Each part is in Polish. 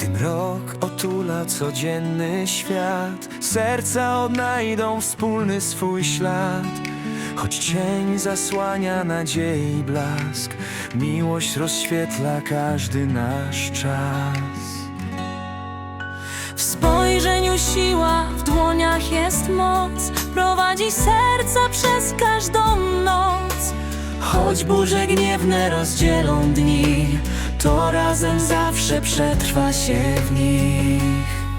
Gdy mrok otula codzienny świat, serca odnajdą wspólny swój ślad. Choć cień zasłania nadziei blask, miłość rozświetla każdy nasz czas. W spojrzeniu siła, w dłoniach jest moc Prowadzi serca przez każdą noc Choć burze gniewne rozdzielą dni, to razem zawsze przetrwa się w nich.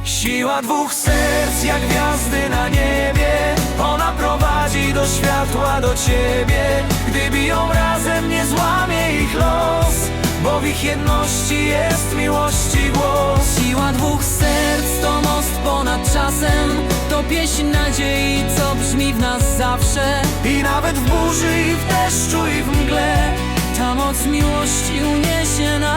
Siła dwóch serc jak gwiazdy na niebie, ona prowadzi do światła do ciebie. Gdy biją razem, nie złamie ich los, bo w ich jedności jest miłości głos. Siła dwóch serc to most ponad czasem To pieśń nadziei, co brzmi w nas zawsze I nawet w burzy, i w deszczu, i w mgle, Ta moc miłości uniesie nas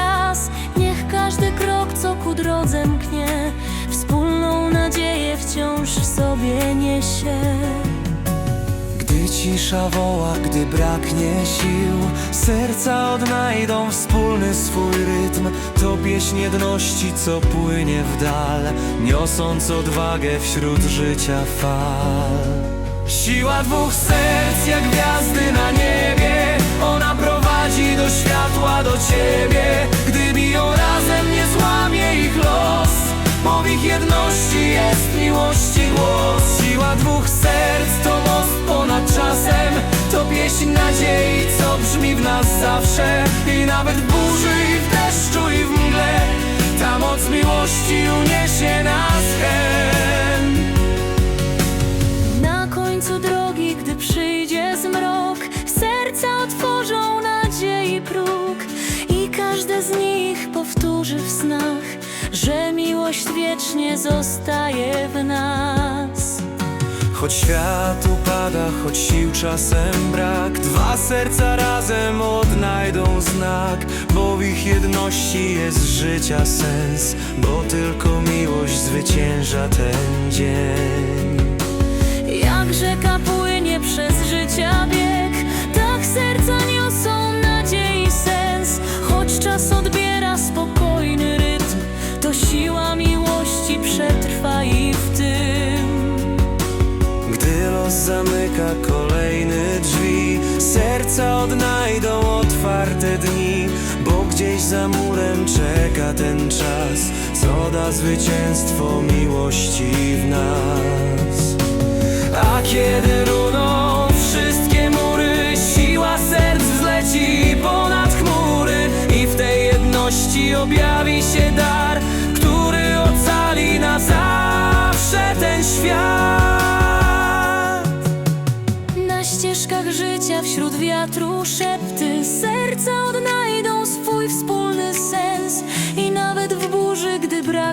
raz. Niech każdy krok, co ku drodze mknie Wspólną nadzieję wciąż w sobie niesie. Gdy cisza woła, gdy braknie sił Serca odnajdą wspólny swój rytm. To pieśń jedności, co płynie w dal Niosąc odwagę wśród życia fal. Siła dwóch serc jak gwiazdy na niebie Ona prowadzi do światła, do ciebie miłości uniesie nas hen. Na końcu drogi, gdy przyjdzie zmrok Serca otworzą nadziei próg I każde z nich powtórzy w snach Że miłość wiecznie zostaje w nas Choć świat upada, choć sił czasem brak Dwa serca razem odnajdą znak Bo w ich jedności jest życia sens Bo tylko miłość zwycięża ten dzień. Jak rzeka płynie przez życia bieg Serca odnajdą otwarte dni Bo gdzieś za murem czeka ten czas Co da zwycięstwo miłości w nas. A kiedy runą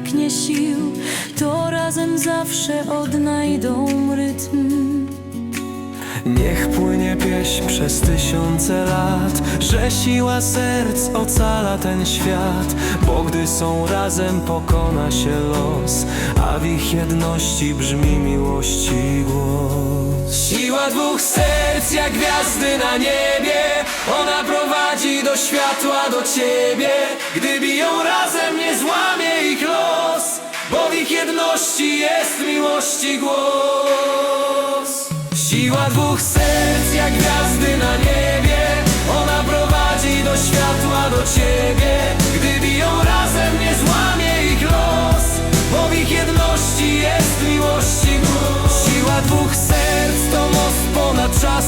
gdy braknie sił To razem zawsze odnajdą rytm. Niech płynie pieśń przez tysiące lat Że siła serc ocala ten świat. Bo gdy są razem pokona się los A w ich jedności brzmi miłości głos. Siła dwóch serc jak gwiazdy na niebie Ona prowadzi do światła, do ciebie. Gdy biją razem nie złamie ich los Bo w ich jedności jest miłości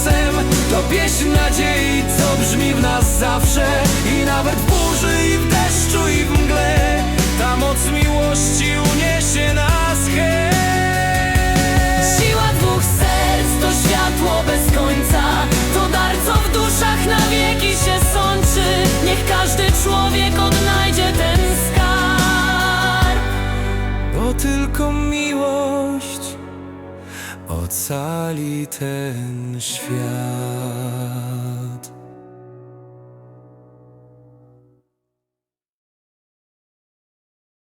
czasem To pieśń nadziei, co brzmi w nas zawsze. I nawet w burzy, i w deszczu, i w mgle. Ta moc miłości uniesie nas hen Siła dwóch serc to światło bez końca. To dar, co w duszach na wieki się sączy. Niech każdy człowiek odnajdzie ten skarb. Bo tylko miłość ocali ten świat.